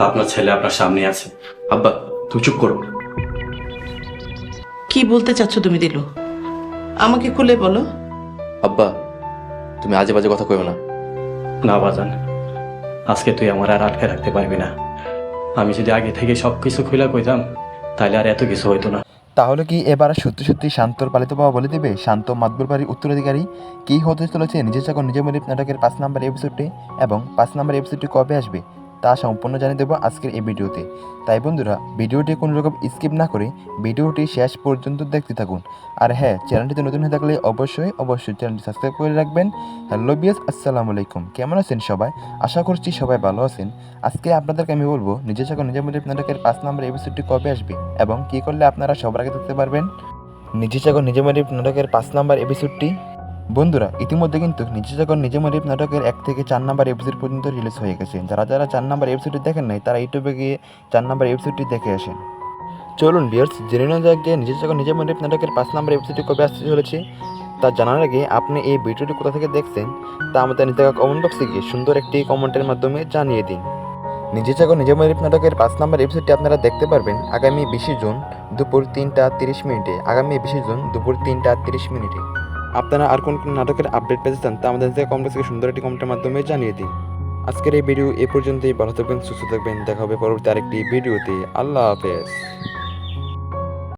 আপনার ছেলে আপনার সামনে আছে। আব্বা তুই চুপ করো। কি বলতে চাচ্ছ তুমি দিলু? আমাকে খুলে বলো। আব্বা তুমি আজে বাজে কথা কইও না। না বাজান। আজকে তুই আমার আর আটকে রাখতে পারবি না। আমি যদি আগে থেকে সব কিছু খুলে কইতাম তাহলে আর এত কিছু হইতো না। তাহলে কি এবার সত্যি সত্যি শান্তর পালিত বাবা বলে দেবে? শান্ত মাতবর বাড়ির উত্তরাধিকারী কি হতে চলেছে? নিজের চাকর নিজের মরিপ নাটকের পাঁচ নাম্বার এপিসোডটি এবং পাঁচ নাম্বার এপিসোডটি কবে আসবে? তা সম্পূর্ণ জানিয়ে দেবো আজকের এই ভিডিওতে। তাই বন্ধুরা, ভিডিওটি কোনো রকম স্কিপ না করে ভিডিওটি শেষ পর্যন্ত দেখতে থাকুন। আর হ্যাঁ চ্যানেলটিতে নতুন হয়ে থাকলে অবশ্যই অবশ্যই চ্যানেলটি সাবস্ক্রাইব করে রাখবেন। হ্যালো বিয়াস আসসালামু আলাইকুম। কেমন আছেন সবাই? আশা করছি সবাই ভালো আছেন। আজকে আপনাদেরকে আমি বলব, নিজের চাকর নিজের মরিপ নাটকের পাঁচ নাম্বার এপিসোডটি কবে আসবে এবং কী করলে আপনারা সবার আগে দেখতে পারবেন? নিজে চাকর নিজে মরিপ নাটকের পাঁচ নাম্বার এপিসোডটি বন্ধুরা, ইতিমধ্যে কিন্তু নিজে চাকর নিজে মরিপ নাটকের এক থেকে চার নাম্বার এপিসোড পর্যন্ত রিলিজ হয়ে গেছে। যারা যারা চার নাম্বার এপিসোডটি দেখেন নাই, তারা ইউটিউবে গিয়ে চার নাম্বার এপিসোডটি দেখে আসেন। চলুন বিয়ার্স জেনে নেওয়া যাক যে নিজে চাকর নিজে মরিপ নাটকের পাঁচ নাম্বার এপিসোডটি কবে আসতে চলেছে, তা জানার আগে আপনি এই ভিডিওটি কোথা থেকে দেখছেন, তা আমাদের নিচে কমেন্ট বক্সে গিয়ে সুন্দর একটি কমেন্টের মাধ্যমে জানিয়ে দিন। নিজে চাকর নিজে মরিপ নাটকের পাঁচ নাম্বার এপিসোডটি আপনারা দেখতে পারবেন, আগামী বিশে জুন দুপুর তিনটা তিরিশ মিনিটে। আগামী বিশে জুন দুপুর তিনটা তিরিশ মিনিটে। আপনারা আর কোন কোন নাটকের আপডেট পেতে চান তা আমাদের থেকে কমেন্ট থেকে সুন্দর একটি কমেন্টের মাধ্যমে জানিয়ে দিন। আজকের এই ভিডিও এ পর্যন্তই, ভালো থাকবেন, সুস্থ থাকবেন, দেখা হবে পরবর্তী আরেকটি ভিডিওতে আল্লাহ হাফেজ।